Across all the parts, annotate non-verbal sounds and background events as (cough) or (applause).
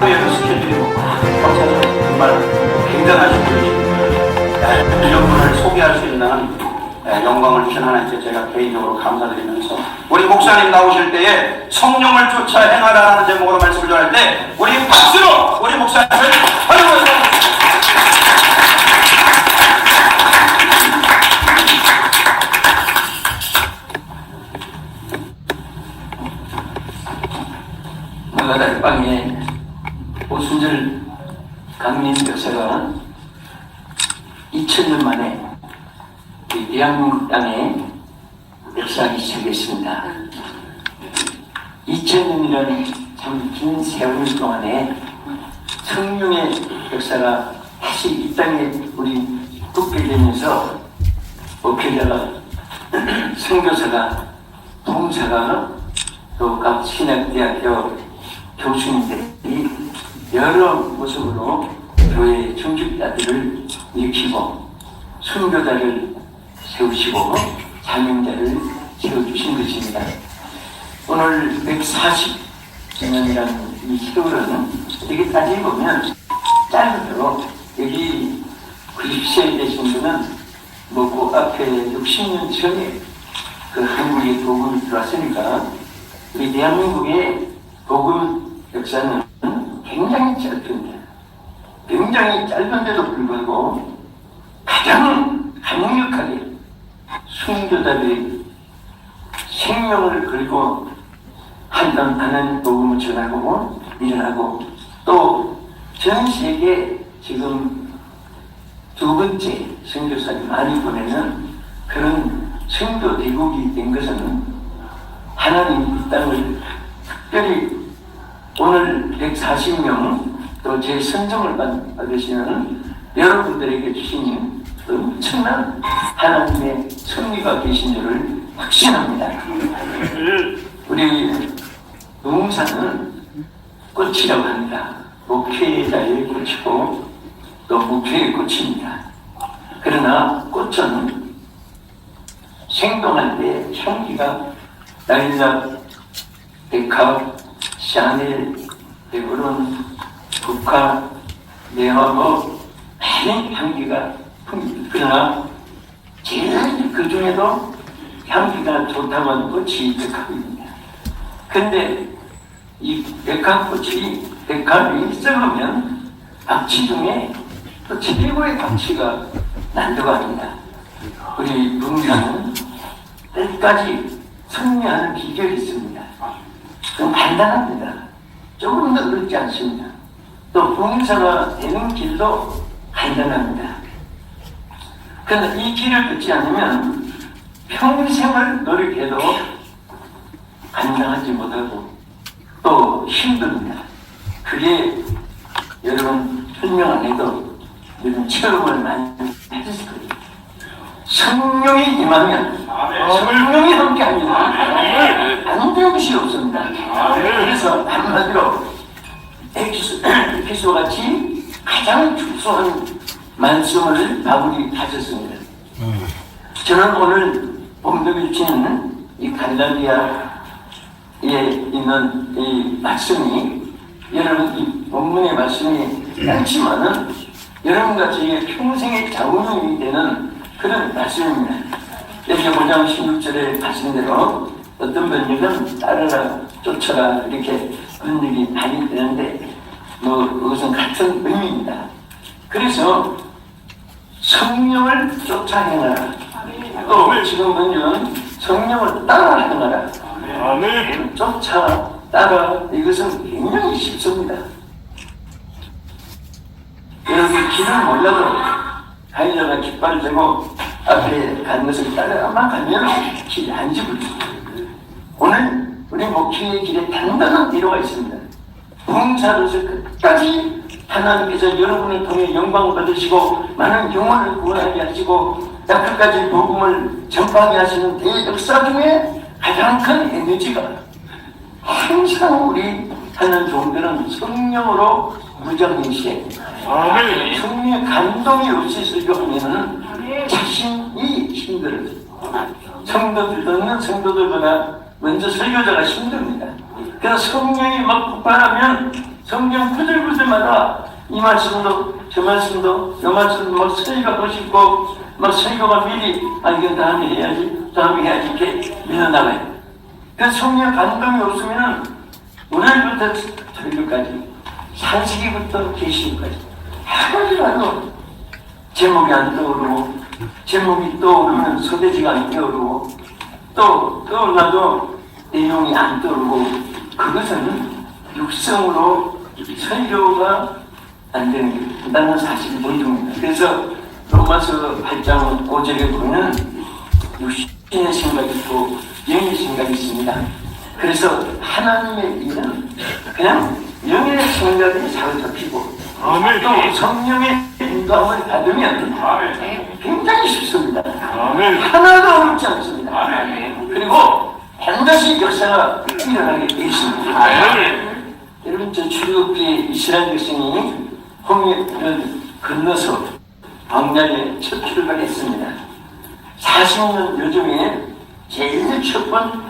교회도 스케줄이고 꽉차서 정말 굉장하신 분이십니다. 이런 분을 소개할 수 있는 예, 영광을 주신 하나님께 제가 개인적으로 감사드리면서 우리 목사님 나오실 때에 성령을 쫓아 행하라는 제목으로 말씀을 전할 때 우리 박수로 우리 목사님을 환영합니다. 오순절 강민 교사가 2000년 만에 이 대한민국 땅에 역사하기 시작했습니다. 2000년이라는 참 긴 세월 동안에 성령의 역사가 다시 이 땅에 우리 붙게 되면서 목회자가 (clears throat) 선교사가 봉사가 또 각 신학대학교 교수님들이 여러 모습으로 교회 중직자들을 일으키고 순교자를 세우시고 자명자를 세워주신 것입니다. 오늘 140년이라는 이 세월은 이게 따지고 보면 짧은대로 여기 90세 되신 분은 뭐그 앞에 60년 전에 그 한국에 복음이 들어왔으니까 우리 대한민국의 복음 역사는 굉장히 짧습니다. 굉장히 짧은데도 불구하고 가장 강력하게 순교자들이 생명을 걸고 한단 하는 복음을 전하고 일어나고 또 전 세계 지금 두 번째 선교사를 많이 보내는 그런 선교 대국이 된 것은 하나님 이 땅을 특별히 오늘 140명 또 제 선정을 받- 받으시는 여러분들에게 주신 엄청난 하나님의 섭리가 계신 줄을 확신합니다. 우리 농사는 꽃이라고 합니다. 목회자의 꽃이고 또 목회의 꽃입니다. 그러나 꽃은 생동할 때 향기가 라일락, 데카, 샤넬, 베브론, 국화, 네하고 많은 향기가. 그러나 제일 그 중에도 향기가 좋다고 하는 꽃이 백합입니다. 근데 이 백합꽃이 백합이 썩으면 박치 중에 또 최고의 박치가 난다고 합니다. 우리 분명은 끝까지 승리하는 비결이 있습니다. 좀 간단합니다. 조금 더 어렵지 않습니다. 또 봉사가 되는 길도 간단합니다. 그런데 이 길을 걷지 않으면 평생을 노력해도 감당하지 못하고 또 힘듭니다. 그게 여러분 설명 안 해도 여러분 체험을 많이 해주실 거예요. 성령이 임하면 성령이 함께합니다. 안 되는 것이 없습니다. 그래서 한마디로 에피소, 에피소 같이 가장 축소한 말씀을 바울이 하셨습니다. 저는 오늘 본격을 치는 이 갈라디아에 있는 이 말씀이 여러분 이 본문의 말씀이 많지만은 여러분과 저희의 평생의 자원이 되는 그런 말씀입니다. 여기 5장 16절에 말씀대로 어떤 번역은 따르라 쫓아라 이렇게 번역이 많이 되는데 뭐 그것은 같은 의미입니다. 그래서 성령을 쫓아 행하라. 또 지금 번역은 성령을 따라 행하라. 아멘. 쫓아 따라 이것은 굉장히 쉽습니다. 여러분 길을 몰라도 가이자가 깃발을 들고 앞에 가는 것을 따라만 가면 길이 안 집을니다 오늘 우리 목회의 길에 단단한 미로가 있습니다. 봉사로서 끝까지 하나님께서 여러분을 통해 영광을 받으시고 많은 영혼을 구원하게 하시고 끝까지 복음을 전파하게 하시는 대역사 중에 가장 큰 에너지가 항상 우리 하는 종들은 성령으로 무장일시에 아멘. 성령의 감동이 없이 설교하면은 자신이 힘들어요. 성도들 듣는 성도들보다 먼저 설교자가 힘듭니다. 그래서 성령이 막 폭발하면 성경 구절구절마다 이 말씀도 저 말씀도 저 말씀도 막 설교하고 싶고 막 설교가 미리 아 이건 다음에 해야지 다음에 해야지 이렇게 밀어나가요. 그 성령 감동이 없으면은 오늘부터 설교까지 산식이부터 계시까지 하루라도 제목이 안 떠오르고 제목이 떠오르면 소대지가 안 떠오르고 또 떠올라도 내용이 안 떠오르고 그것은 육성으로 설교가 안 되는 게 나는 사실 본중입니다. 그래서 로마서 8장 5절에 보면 육신의 생각이 있고 영의 생각이 있습니다. 그래서 하나님의 일은 그냥 영의 생각이 사로잡히고 아멘. 또 성령의 인도함을 받으면 아멘. 굉장히 쉽습니다. 아멘. 하나도 어렵지 않습니다. 아멘. 그리고 반드시 역사가 일어나게 되어 있습니다. 아멘. 여러분 저 출애굽기에 이스라엘 백성이 홍해를 건너서 광야에 첫 출발했습니다. 40년 요즘에 제일 첫 번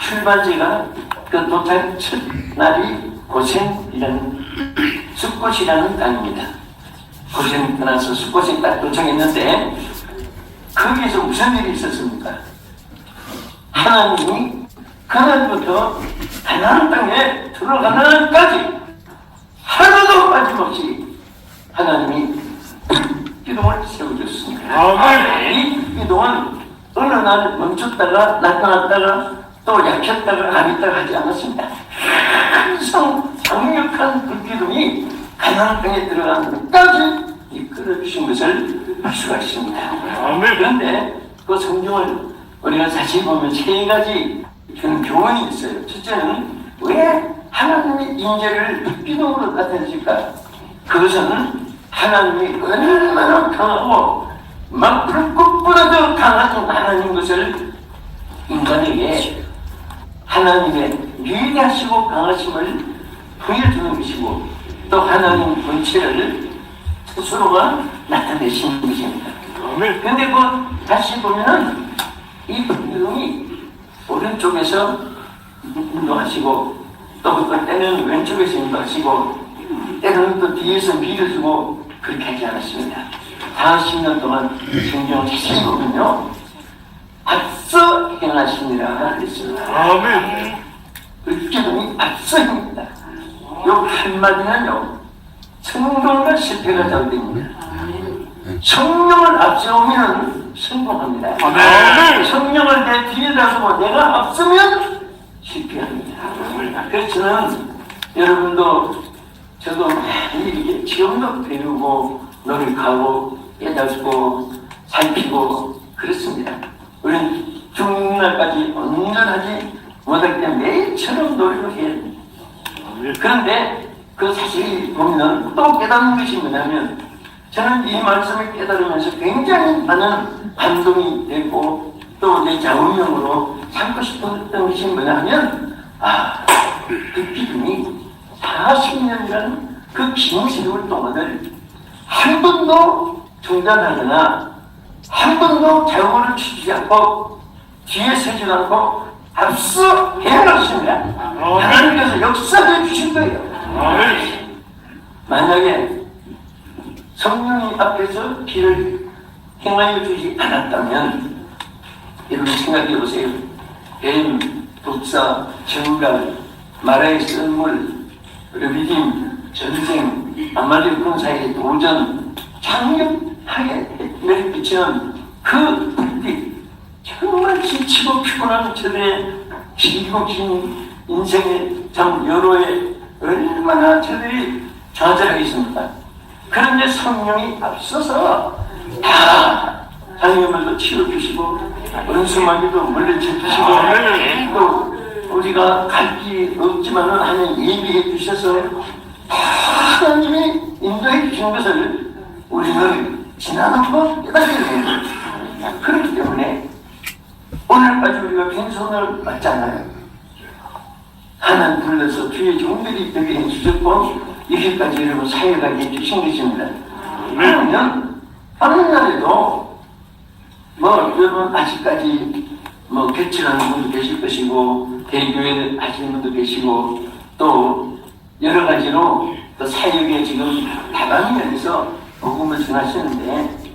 출발지가 그 도착 첫 날이 고센이라는 숲꽃이라는 땅입니다. 고센 떠나서 숲꽃에 딱 도착했는데 거기서 무슨 일이 있었습니까? 하나님이 그날부터 가나안 땅에 들어가는 날까지 하나도 빠짐없이 하나님이 기둥을 세워줬습니다. 아멘. 이 기둥은 어느 날 멈췄다가 나타났다가 또 약했다가 안 있다가 하지 않았습니다. 항상 강력한 그 기둥이 가나안 땅에 들어가는 데까지 이끌어주신 것을 알 수가 있습니다. 아멘. 그런데 그 성경을 우리가 자세히 보면 세 가지 교훈이 있어요. 첫째는 왜 하나님의 인재를 기둥으로 나타내실까? 그것은 하나님이 얼마나 강하고 막 불꽃보다 더 강한 하나님 것을 인간에게 하나님의 위대하시고 강하심을 보여주는 것이고 또 하나님 본체를 스스로가 나타내시는 것입니다. 근데 그 다시 보면은 이 분명이 오른쪽에서 운동하시고 또 어떤 때는 왼쪽에서 운동하시고 때로는 또 뒤에서 밀어주고 그렇게 하지 않았습니다. 40년 동안 성경을 자세히 보면요 앞서 행하시니라 그랬습니다. 아멘. 으깨보니 앞서입니다. 요 한마디는요 성공과 실패가 잘됩니다. 성령을 앞세우면 성공합니다. 아멘. 성령을 내 뒤에 다수고 내가 앞서면 실패합니다. 그래서 저는 여러분도 저도 많이 지금도 배우고 노력하고 깨닫고 살피고 그렇습니다. 우리는 죽는 날까지 온전하지 못할 때 매일처럼 노력을 해야 됩니다. 그런데 그 사실이 보면 또 깨닫는 것이 뭐냐면 저는 이 말씀을 깨달으면서 굉장히 많은 반동이 되고 또 내 자운명으로 삼고 싶었던 것이 뭐냐면 아, 그 기둥이 40년이라는 그긴 세월 동안을 한 번도 중단하거나 한 번도 자원을 치지 않고 뒤에 서지 않고 앞서 해나갔습니다. 하나님께서 역사해 주신 거예요. 만약에 성령이 앞에서 길을 행하여 주지 않았다면 여러분 생각해 보세요. 뱀, 독사, 정갈, 마라의 썰물, 리딤, 전쟁, 아말렉 군사의 도전, 장력하게 끼치는 그 불빛, 정말 지치고 피곤한 저들의 긴 인생의 참 여로에 얼마나 저들이 좌절하겠습니까? 그런데 성령이 앞서서 다 장애물도 치료주시고 은수마귀도 물리쳐 주시고 아멘. 또 우리가 갈 길이 없지만은 하나님 예비해 주셔서 다 하나님이 인도해 주신 것을 우리는 지나놓고 깨닫게 됩니다. 그렇기 때문에 오늘까지 우리가 빈손을 맞잖아요. 하나님 불러서 주의 종들이 되게 해주셨고 이렇게까지 여러분 사회가게 해주신 것입니다. 그러면 어느 날에도 뭐 여러분 아직까지 뭐 개척하는 분도 계실 것이고 대교회 하시는 분도 계시고 또 여러 가지로 또 사역에 지금 다방면에서 복음을 전하시는데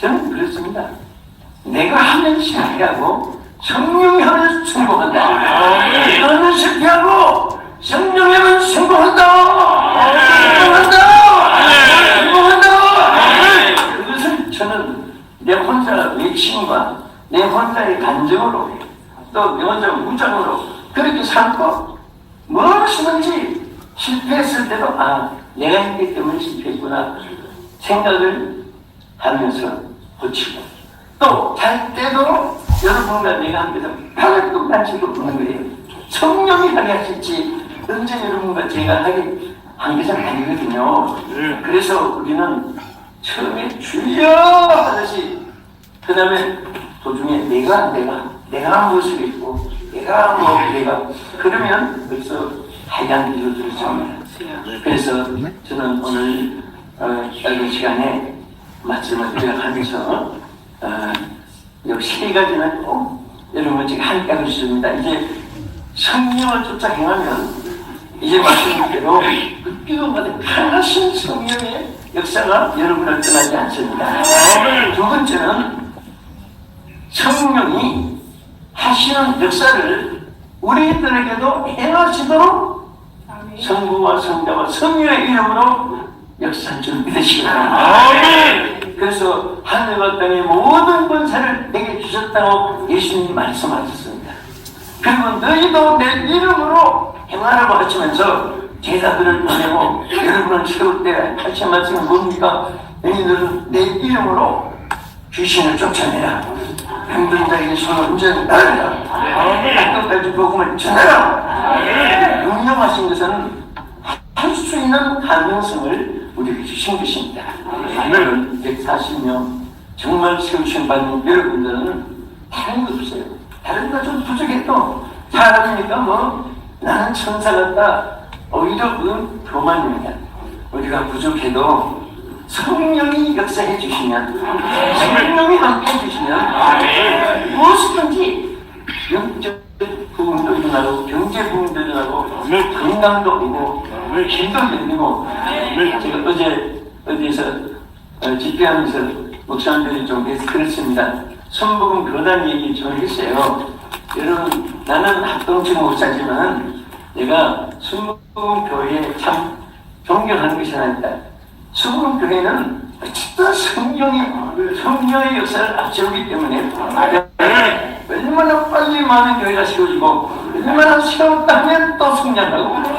저는 그렇습니다. 내가 하면 실패하고 성령이 하면 성공한다. 하면 실패하고 성령이 하면 성공한다. 성공한다. 성공한다. 그것은 저는 내 혼자 외침과 내 혼자의 감정으로 또 내 혼자 우정으로 그렇게 살고 무엇이든지 실패했을 때도 아 내가 했기 때문에 실패했구나 생각을 하면서 고치고 또 잘 때도 여러분과 내가 함께서 하나도 만지고 보는 거예요. 성령이 하게 하실지 언제 여러분과 제가 하게 한 것은 아니거든요. 네. 그래서 우리는 처음에 주여 하듯이 그 다음에 도중에 내가 내가 내가 한 모습이 있고 내가 뭐 내가 그러면 벌써 하얀 길로 들어섭니다 그래서 저는 오늘 어, 짧은 시간에 말씀을 드려가면서 어, 여세 가지는 꼭 여러분 지금 하니까 그렇습니다 이제 성령을 쫓아 행하면 이제 말씀드린 대로 그 뛰어받은 강하신 성령의 역사가 여러분을 떠나지 않습니다. 두 번째는 성령이 하시는 역사를 우리들에게도 행하시도록 성부와 성자와 성령의 이름으로 역사 좀 믿으시기 바랍니다. 그래서 하늘과 땅의 모든 권세를 내게 주셨다고 예수님이 말씀하셨습니다. 그리고 너희도 내 이름으로 행하라고 하시면서 제자들을 보내고 여러분을 세울 때 하신 말씀은 뭡니까? 너희들은 내 이름으로 귀신을 쫓아내라. 힘든 자에게 손을 온전히 나르라. 끝까지 복음을 전하라. 명령하신 것은 할 수 있는 가능성을 우리에게 주신 것입니다. 오늘은 140명 정말 세우신 받는 여러분들은 다른 거 없어요. 다른 거좀 부족해도 사람이니까 뭐 나는 천사 같다. 오히려 그건 교만입니다. 우리가 부족해도 성령이 역사해 주시면 성령이 함께 해 주시면 무엇이든지 영적 부분도 일어나고 경제 부분도 일어나고 건강도 오고 길도 열리고 제가 어제 어디서 어, 집회하면서 목사님들이 좀 그랬습니다. 선복음 교단 얘기 좀 했어요. 여러분 나는 합동지 목사지만 내가 순복음 교회에 참 존경하는 것이 있다. 순복음 교회는 어쨌든 성령이 성령의 역사를 앞세우기 때문에 얼마나 빨리 많은 교회가 세워지고 얼마나 세웠다면 또 성장하고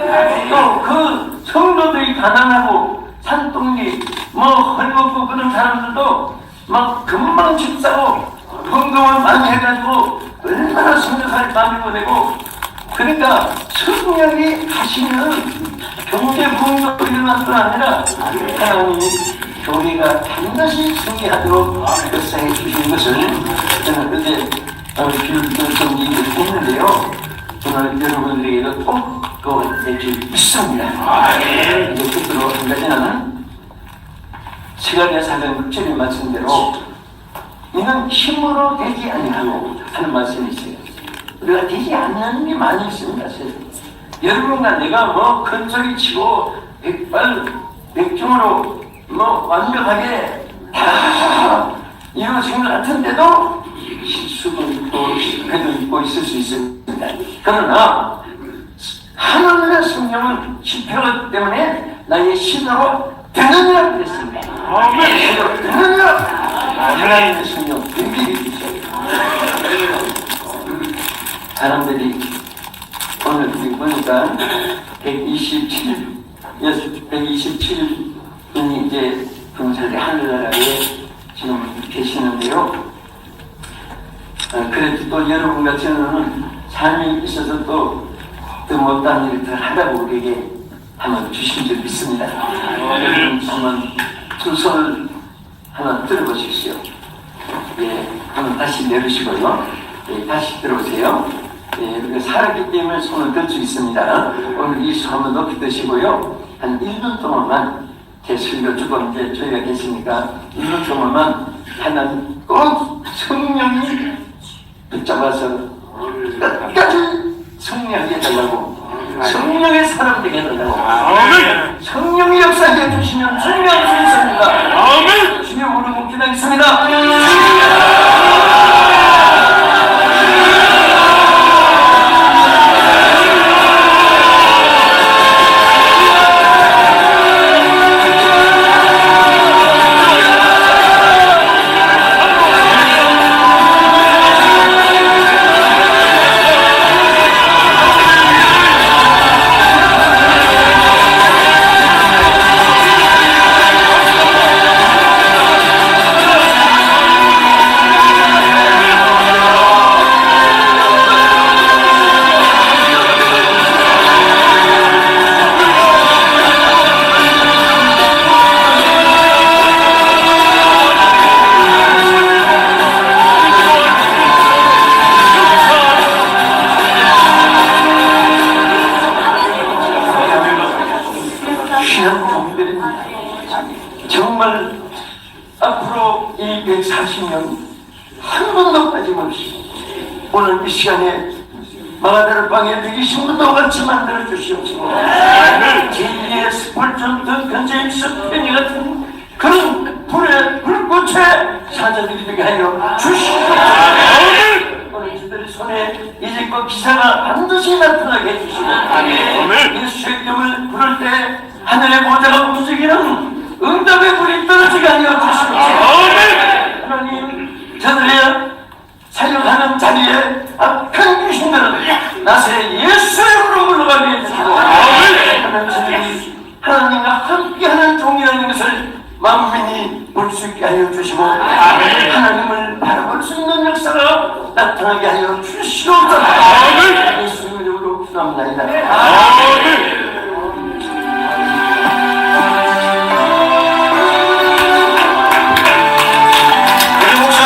또 그 성도들이 가난하고 산동리 뭐 헐벗고 그런 사람들도 막 금방 집 사고 헌금을 많이 해가지고 얼마나 성장할 마음이 보내고 그러니까 성령이 하시는 경제 부흥도 일어날 뿐 아니라 하나님이 교회가 반드시 승리하도록 역사해 주신 것을 저는 어제 어, 길을 좀 얘기를 했는데요. 저는 여러분들에게도 꼭 그거 내줄 믿습니다. 이제 끝으로 한 가지는 시간의 사정 6절의 말씀대로 이는 힘으로 되지 아니하고 하는 말씀이 있어요. 우리가 되지 않는 게 많이 있습니다. 여러분과 내가 뭐 큰 소리 치고 백발 백중으로 뭐 완벽하게 다 이루어진 것 같은데도 실 수도 있고 실패도 있고 있을 수 있습니다. 그러나 하나님의 성령은 실패하기 때문에 나의 신으로 되느니라 그랬습니다. 신으로 되느니라 하나님의 성령 해주세요. 사람들이 오늘 보니까 127, 127분이 이제 분설이 하늘나라에 지금 계시는데요. 어, 그래도 또 여러분 같은 삶이 있어서 또, 또 못한 일을 더 하라고 우리에게 한번 주신 줄 믿습니다. 여러분 한번 두 손을 하나 들어보십시오. 예, 한번 다시 내리시고요. 예, 다시 들어오세요. 예, 이렇게 살았기 때문에 손을 들 수 있습니다. 오늘 이손 한번 높이 드시고요. 한 1분 동안만 제 설교 주고 이제 저희가 계시니까 1분 동안만 하나님 꼭 성령이 붙 잡아서 끝까지 승리하게 해달라고 성령의 사람 되게 해달라고 아멘. 성령의 역사해 주시면 설명할 수 있습니다 아멘. 주님 오늘 묵기하겠습니다 같이 만들어 주시옵시고 제2의 스폴전 등 현재 스페니 같은 그런 불의 불꽃에 사자들이 되게 하여 주시옵소서. 오늘 저들의 손에 이제껏 기사가 반드시 나타나게 해주시고 이 수액금을 부를 때 하늘의 모자가 움직이는 응답의 불이 떨어지게 하여 주시옵소서. 하나님 저들의 사역하는 자리에 악한 귀신들은 나세 예수의 해주시고 하나님 저들이 하나님과 함께하는 종이라는 것을 만민이 볼 수 있게 하여 주시고 하나님을 바라볼 수 있는 역사가 나타나게 하여 주시옵소서. 예수님의 이름으로 기도합니다. 우리 목사